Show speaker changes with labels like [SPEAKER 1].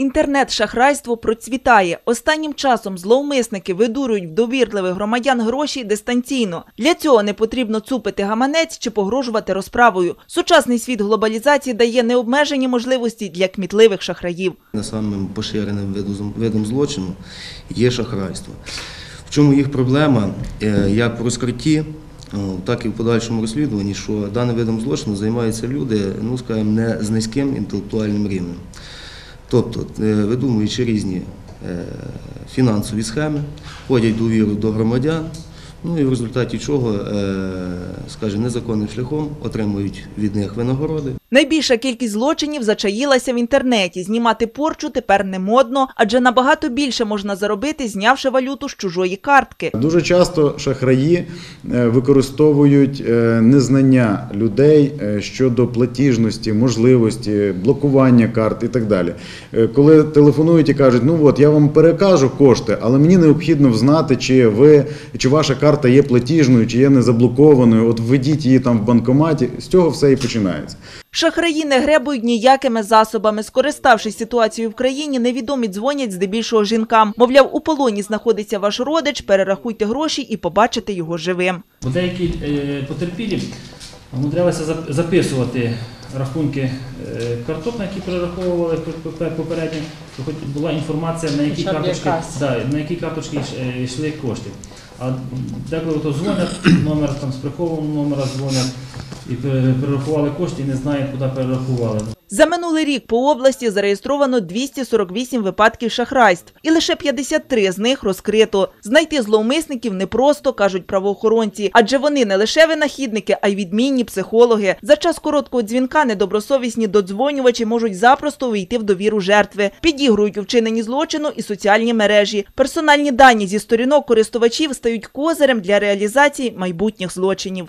[SPEAKER 1] Інтернет-шахрайство процвітає. Останнім часом зловмисники видурюють в довірливих громадян гроші дистанційно. Для цього не потрібно цупити гаманець чи погрожувати розправою. Сучасний світ глобалізації дає необмежені можливості для кмітливих шахраїв.
[SPEAKER 2] Самим поширеним видом, злочину є шахрайство. В чому їх проблема, Е, як в розкритті, так і в подальшому розслідуванні, що даним видом злочину займаються люди, ну скажімо, не з низьким інтелектуальним рівнем. Тобто, е, видумуючи різні е, фінансові схеми, входять довіру до громадян, ну і в результаті чого, е, скажімо, незаконним шляхом отримують від них винагороди.
[SPEAKER 1] Найбільша кількість злочинів зачаїлася в інтернеті. Знімати порчу тепер не модно, адже набагато більше можна заробити, знявши валюту з чужої картки.
[SPEAKER 3] Дуже часто шахраї е, використовують е, незнання людей е, щодо платіжності, можливості, блокування карт і так далі. Коли телефонують і кажуть, ну от я вам перекажу кошти, але мені необхідно взнати, чи ви чи ваша карта є платіжною, чи є не заблокованою. От введіть її там в банкоматі. З цього все і починається.
[SPEAKER 1] Шахраї не гребують ніякими засобами. Скориставшись ситуацією в країні, невідомі дзвонять здебільшого жінкам. Мовляв, у полоні знаходиться ваш родич, перерахуйте гроші і побачите його живим.
[SPEAKER 4] Бо деякі е, потерпілі умудрялися зап- записувати рахунки е, карток, на які перераховували пер- пер- попередньо, хоч була інформація, на які карточки, да, на які карточки е, йшли кошти. А деколи то дзвонять, номер там з прихованого номера дзвонять і перерахували кошти і не знають, куди перерахували.
[SPEAKER 1] За минулий рік по області зареєстровано 248 випадків шахрайств, і лише 53 з них розкрито. Знайти зловмисників непросто, кажуть правоохоронці, адже вони не лише винахідники, а й відмінні психологи. За час короткого дзвінка недобросовісні додзвонювачі можуть запросто війти в довіру жертви, підігрують у вчиненні злочину і соціальні мережі. Персональні дані зі сторінок користувачів стають козирем для реалізації майбутніх злочинів.